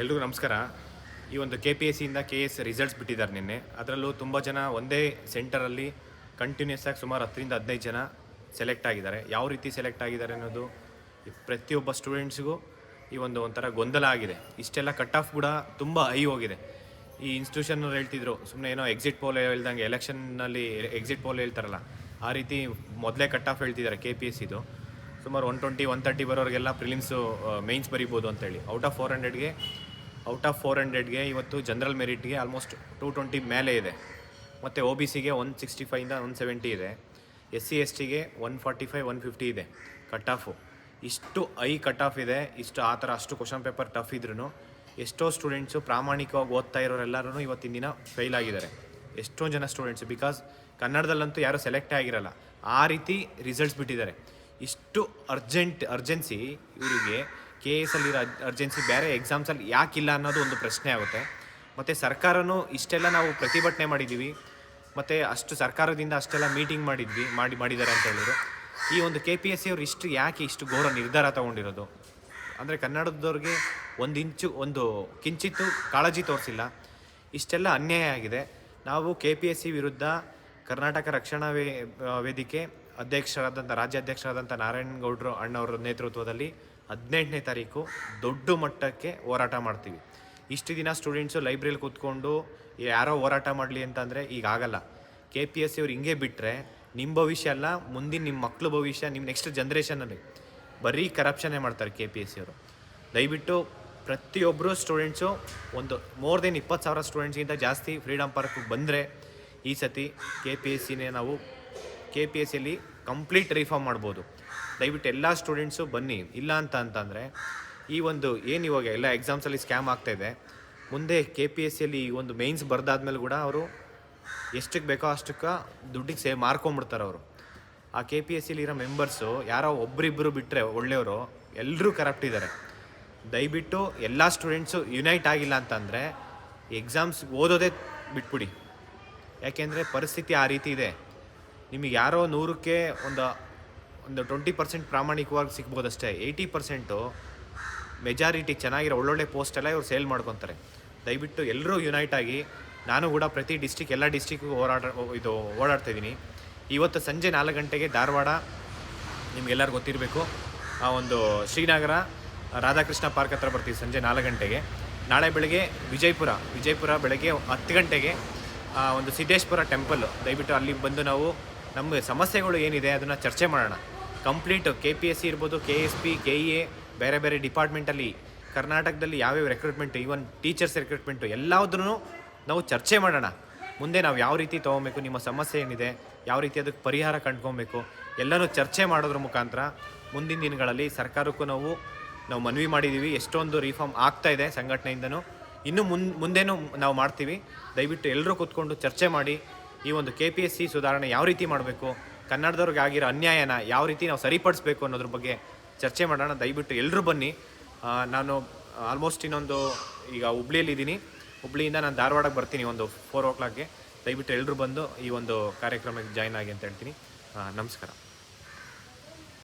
ಎಲ್ರಿಗೂ ನಮಸ್ಕಾರ. ಈ ಒಂದು ಕೆ ಪಿ ಎಸ್ ಸಿಯಿಂದ ಕೆ ಎಸ್ ರಿಸಲ್ಟ್ಸ್ ಬಿಟ್ಟಿದ್ದಾರೆ ನಿನ್ನೆ. ಅದರಲ್ಲೂ ತುಂಬ ಜನ ಒಂದೇ ಸೆಂಟರಲ್ಲಿ ಕಂಟಿನ್ಯೂಸ್ ಆಗಿ ಸುಮಾರು ಹತ್ತರಿಂದ ಹದಿನೈದು ಜನ ಸೆಲೆಕ್ಟ್ ಆಗಿದ್ದಾರೆ. ಯಾವ ರೀತಿ ಸೆಲೆಕ್ಟ್ ಆಗಿದ್ದಾರೆ ಅನ್ನೋದು ಪ್ರತಿಯೊಬ್ಬ ಸ್ಟೂಡೆಂಟ್ಸ್ಗೂ ಈ ಒಂದು ಒಂಥರ ಗೊಂದಲ ಆಗಿದೆ. ಇಷ್ಟೆಲ್ಲ ಕಟ್ ಆಫ್ ಕೂಡ ತುಂಬ ಹೈ ಹೋಗಿದೆ. ಈ ಇನ್ಸ್ಟಿಟ್ಯೂಷನ್ ಹೇಳ್ತಿದ್ರು ಸುಮ್ಮನೆ ಏನೋ ಎಕ್ಸಿಟ್ ಪೋಲ್ ಹೇಳ್ದಂಗೆ ಎಲೆಕ್ಷನ್ನಲ್ಲಿ ಎಕ್ಸಿಟ್ ಪೋಲ್ ಹೇಳ್ತಾರಲ್ಲ, ಆ ರೀತಿ ಮೊದಲೇ ಕಟ್ ಆಫ್ ಹೇಳ್ತಿದ್ದಾರೆ ಕೆ ಪಿ ಎಸ್ ಇದು ಸುಮಾರು ಒನ್ ಟ್ವೆಂಟಿ ಒನ್ ತರ್ಟಿ ಬರೋರಿಗೆಲ್ಲ ಪ್ರಿಲಿಮ್ಸು ಮೈನ್ಸ್ ಬರಿಬೋದು ಅಂತೇಳಿ. ಔಟ್ ಆಫ್ ಫೋರ್ ಹಂಡ್ರೆಡ್ಗೆ ಔಟ್ ಆಫ್ ಫೋರ್ ಹಂಡ್ರೆಡ್ಗೆ ಇವತ್ತು ಜನರಲ್ ಮೆರಿಟ್ಗೆ ಆಲ್ಮೋಸ್ಟ್ ಟೂ ಟ್ವೆಂಟಿ ಮೇಲೆ ಇದೆ. ಮತ್ತು ಒ ಬಿ ಸಿಗೆ ಒನ್ ಸಿಕ್ಸ್ಟಿ ಫೈಯಿಂದ ಒನ್ ಸೆವೆಂಟಿ ಇದೆ. ಎಸ್ ಸಿ ಎಸ್ ಟಿಗೆ one forty five one fifty ಇದೆ. ಕಟ್ ಆಫು ಇಷ್ಟು ಐ ಕಟ್ ಆಫ್ ಇದೆ. ಇಷ್ಟು ಆ ಥರ ಅಷ್ಟು ಕ್ವಶನ್ ಪೇಪರ್ ಟಫ್ ಇದ್ರೂ ಎಷ್ಟೋ ಸ್ಟೂಡೆಂಟ್ಸು ಪ್ರಾಮಾಣಿಕವಾಗಿ ಓದ್ತಾ ಇರೋರೆಲ್ಲರೂ ಇವತ್ತಿನ ದಿನ ಫೇಲ್ ಆಗಿದ್ದಾರೆ. ಎಷ್ಟೋ ಜನ ಸ್ಟೂಡೆಂಟ್ಸ್ ಬಿಕಾಸ್ ಕನ್ನಡದಲ್ಲಂತೂ ಯಾರೂ ಸೆಲೆಕ್ಟೇ ಆಗಿರಲ್ಲ. ಆ ರೀತಿ ರಿಸಲ್ಟ್ಸ್ ಬಿಟ್ಟಿದ್ದಾರೆ. ಇಷ್ಟು ಅರ್ಜೆಂಟ್ ಅರ್ಜೆನ್ಸಿ ಇವರಿಗೆ ಕೆ ಎಸ್ ಅಲ್ಲಿರೋ ಅರ್ಜೆನ್ಸಿ ಬೇರೆ ಎಕ್ಸಾಮ್ಸಲ್ಲಿ ಯಾಕಿಲ್ಲ ಅನ್ನೋದು ಒಂದು ಪ್ರಶ್ನೆ ಆಗುತ್ತೆ. ಮತ್ತು ಸರ್ಕಾರನೂ ಇಷ್ಟೆಲ್ಲ ನಾವು ಪ್ರತಿಭಟನೆ ಮಾಡಿದ್ದೀವಿ ಮತ್ತು ಅಷ್ಟು ಸರ್ಕಾರದಿಂದ ಅಷ್ಟೆಲ್ಲ ಮೀಟಿಂಗ್ ಮಾಡಿದ್ವಿ, ಮಾಡಿ, ಮಾಡಿದ್ದಾರೆ ಅಂತ ಹೇಳಿದ್ರು. ಈ ಒಂದು ಕೆ ಪಿ ಎಸ್ ಸಿ ಅವ್ರು ಇಷ್ಟು ಯಾಕೆ ಇಷ್ಟು ಘೋರ ನಿರ್ಧಾರ ತಗೊಂಡಿರೋದು? ಅಂದರೆ ಕನ್ನಡದವ್ರಿಗೆ ಒಂದು ಇಂಚು, ಒಂದು ಕಿಂಚಿತ್ತು ಕಾಳಜಿ ತೋರಿಸಿಲ್ಲ. ಇಷ್ಟೆಲ್ಲ ಅನ್ಯಾಯ ಆಗಿದೆ. ನಾವು ಕೆ ಪಿ ಎಸ್ ಸಿ ವಿರುದ್ಧ ಕರ್ನಾಟಕ ರಕ್ಷಣಾ ವೇ ವೇದಿಕೆ ಅಧ್ಯಕ್ಷರಾದಂಥ, ರಾಜ್ಯಾಧ್ಯಕ್ಷರಾದಂಥ ನಾರಾಯಣಗೌಡರು ಅಣ್ಣವರ ನೇತೃತ್ವದಲ್ಲಿ ಹದಿನೆಂಟನೇ ತಾರೀಕು ದೊಡ್ಡ ಮಟ್ಟಕ್ಕೆ ಹೋರಾಟ ಮಾಡ್ತೀವಿ. ಇಷ್ಟು ದಿನ ಸ್ಟೂಡೆಂಟ್ಸು ಲೈಬ್ರರಿಲಿ ಕೂತ್ಕೊಂಡು ಯಾರೋ ಹೋರಾಟ ಮಾಡಲಿ ಅಂತಂದರೆ ಈಗ ಆಗಲ್ಲ. ಕೆ ಪಿ ಎಸ್ ಸಿ ಅವ್ರು ಹಿಂಗೆ ಬಿಟ್ಟರೆ ನಿಮ್ಮ ಭವಿಷ್ಯ ಅಲ್ಲ, ಮುಂದಿನ ನಿಮ್ಮ ಮಕ್ಳ ಭವಿಷ್ಯ ನಿಮ್ಮ ನೆಕ್ಸ್ಟ್ ಜನ್ರೇಷನಲ್ಲಿ ಬರೀ ಕರಪ್ಷನ್ನೇ ಮಾಡ್ತಾರೆ ಕೆ ಪಿ ಎಸ್ ಸಿ ಅವರು. ದಯವಿಟ್ಟು ಪ್ರತಿಯೊಬ್ಬರು ಸ್ಟೂಡೆಂಟ್ಸು ಒಂದು ಮೋರ್ ದೆನ್ ಇಪ್ಪತ್ತು ಸಾವಿರ ಸ್ಟೂಡೆಂಟ್ಸ್ಗಿಂತ ಜಾಸ್ತಿ ಫ್ರೀಡಮ್ ಪಾರ್ಕ್ಗೆ ಬಂದರೆ ಈ ಸತಿ ಕೆ ಪಿ ಎಸ್ ಸಿನೇ ನಾವು ಕೆ ಪಿ ಎಸ್ ಸಿಲಿ ಕಂಪ್ಲೀಟ್ ರಿಫಾರ್ಮ್ ಮಾಡ್ಬೋದು. ದಯವಿಟ್ಟು ಎಲ್ಲ ಸ್ಟೂಡೆಂಟ್ಸು ಬನ್ನಿ. ಇಲ್ಲ ಅಂತ ಅಂತಂದರೆ, ಈ ಒಂದು ಏನು ಇವಾಗ ಎಲ್ಲ ಎಕ್ಸಾಮ್ಸಲ್ಲಿ ಸ್ಕ್ಯಾಮ್ ಆಗ್ತಾಯಿದೆ ಮುಂದೆ ಕೆ ಪಿ ಎಸ್ ಸಿಯಲ್ಲಿ ಈ ಒಂದು ಮೇನ್ಸ್ ಬರ್ದಾದ್ಮೇಲೆ ಕೂಡ ಅವರು ಎಷ್ಟಕ್ಕೆ ಬೇಕೋ ಅಷ್ಟಕ್ಕೆ ದುಡ್ಡಿಗೆ ಸೇವ್ ಮಾರ್ಕೊಂಬಿಡ್ತಾರೆ ಅವರು. ಆ ಕೆ ಪಿ ಎಸ್ ಸಿಲಿರೋ ಮೆಂಬರ್ಸು ಯಾರೋ ಒಬ್ಬರಿಬ್ಬರು ಬಿಟ್ಟರೆ ಒಳ್ಳೆಯವರು ಎಲ್ಲರೂ ಕರಪ್ಟ್ ಇದ್ದಾರೆ ದಯವಿಟ್ಟು ಎಲ್ಲ ಸ್ಟೂಡೆಂಟ್ಸು ಯುನೈಟ್ ಆಗಿಲ್ಲ ಅಂತಂದರೆ ಎಕ್ಸಾಮ್ಸ್ ಓದೋದೇ ಬಿಟ್ಬಿಡಿ. ಯಾಕೆಂದರೆ ಪರಿಸ್ಥಿತಿ ಆ ರೀತಿ ಇದೆ. ನಿಮಗೆ ಯಾರೋ ನೂರಕ್ಕೆ ಒಂದು ಒಂದು ಟ್ವೆಂಟಿ ಪರ್ಸೆಂಟ್ ಪ್ರಾಮಾಣಿಕವಾಗಿ ಸಿಗ್ಬೋದಷ್ಟೇ. ಏಯ್ಟಿ ಪರ್ಸೆಂಟು ಮೆಜಾರಿಟಿ ಚೆನ್ನಾಗಿರೋ ಒಳ್ಳೊಳ್ಳೆ ಪೋಸ್ಟೆಲ್ಲ ಇವ್ರು ಸೇಲ್ ಮಾಡ್ಕೊತಾರೆ. ದಯವಿಟ್ಟು ಎಲ್ಲರೂ ಯುನೈಟ್ ಆಗಿ, ನಾನು ಕೂಡ ಪ್ರತಿ ಡಿಸ್ಟಿಕ್ ಎಲ್ಲ ಡಿಸ್ಟಿಕ್ಗೂ ಹೋರಾಡ ಇದು ಓಡಾಡ್ತಾ ಇದ್ದೀನಿ. ಇವತ್ತು ಸಂಜೆ ನಾಲ್ಕು ಗಂಟೆಗೆ ಧಾರವಾಡ ನಿಮ್ಗೆಲ್ಲರಿಗೂ ಗೊತ್ತಿರಬೇಕು, ಆ ಒಂದು ಶ್ರೀನಗರ, ರಾಧಾಕೃಷ್ಣ ಪಾರ್ಕ್ ಹತ್ರ ಬರ್ತೀವಿ ಸಂಜೆ ನಾಲ್ಕು ಗಂಟೆಗೆ. ನಾಳೆ ಬೆಳಗ್ಗೆ ವಿಜಯಪುರ ವಿಜಯಪುರ ಬೆಳಗ್ಗೆ ಹತ್ತು ಗಂಟೆಗೆ ಒಂದು ಸಿದ್ದೇಶ್ವರ ಟೆಂಪಲ್ ದಯವಿಟ್ಟು ಅಲ್ಲಿ ಬಂದು ನಾವು ನಮ್ಮ ಸಮಸ್ಯೆಗಳು ಏನಿದೆ ಅದನ್ನು ಚರ್ಚೆ ಮಾಡೋಣ. Complete K P S C ಇರ್ಬೋದು K S P K A ಬೇರೆ ಬೇರೆ ಡಿಪಾರ್ಟ್ಮೆಂಟಲ್ಲಿ ಕರ್ನಾಟಕದಲ್ಲಿ ಯಾವ್ಯಾವ ರೆಕ್ರೂಟ್ಮೆಂಟು ಈವನ್ ಟೀಚರ್ಸ್ ರೆಕ್ರೂಟ್ಮೆಂಟು ಎಲ್ಲದನ್ನು ನಾವು ಚರ್ಚೆ ಮಾಡೋಣ. ಮುಂದೆ ನಾವು ಯಾವ ರೀತಿ ತೊಗೊಬೇಕು, ನಿಮ್ಮ ಸಮಸ್ಯೆ ಏನಿದೆ, ಯಾವ ರೀತಿ ಅದಕ್ಕೆ ಪರಿಹಾರ ಕಂಡ್ಕೊಬೇಕು, ಎಲ್ಲನೂ ಚರ್ಚೆ ಮಾಡೋದ್ರ ಮುಖಾಂತರ ಮುಂದಿನ ದಿನಗಳಲ್ಲಿ ಸರ್ಕಾರಕ್ಕೂ ನಾವು ನಾವು ಮನವಿ ಮಾಡಿದ್ದೀವಿ ಎಷ್ಟೊಂದು ರಿಫಾರ್ಮ್ ಆಗ್ತಾ ಇದೆ ಸಂಘಟನೆಯಿಂದನೂ. ಇನ್ನು ಮುನ್, ಮುಂದೇನು ನಾವು ಮಾಡ್ತೀವಿ. ದಯವಿಟ್ಟು ಎಲ್ಲರೂ ಕೂತ್ಕೊಂಡು ಚರ್ಚೆ ಮಾಡಿ ಈ ಒಂದು ಕೆ ಪಿ ಎಸ್ ಸಿ ಸುಧಾರಣೆ ಯಾವ ರೀತಿ ಮಾಡಬೇಕು, ಕನ್ನಡದವ್ರಿಗೆ ಆಗಿರೋ ಅನ್ಯಾಯನ ಯಾವ ರೀತಿ ನಾವು ಸರಿಪಡಿಸ್ಬೇಕು ಅನ್ನೋದ್ರ ಬಗ್ಗೆ ಚರ್ಚೆ ಮಾಡೋಣ. ದಯವಿಟ್ಟು ಎಲ್ಲರೂ ಬನ್ನಿ. ನಾನು ಆಲ್ಮೋಸ್ಟ್ ಇನ್ನೊಂದು ಈಗ ಹುಬ್ಳಿಯಲ್ಲಿ ಇದ್ದೀನಿ. ಹುಬ್ಳಿಯಿಂದ ನಾನು ಧಾರವಾಡಕ್ಕೆ ಬರ್ತೀನಿ ಒಂದು ಫೋರ್ ಓ ಕ್ಲಾಕ್ಗೆ ದಯವಿಟ್ಟು ಎಲ್ಲರೂ ಬಂದು ಈ ಒಂದು ಕಾರ್ಯಕ್ರಮಕ್ಕೆ ಜಾಯ್ನ್ ಆಗಿ ಅಂತ ಹೇಳ್ತೀನಿ. ನಮಸ್ಕಾರ.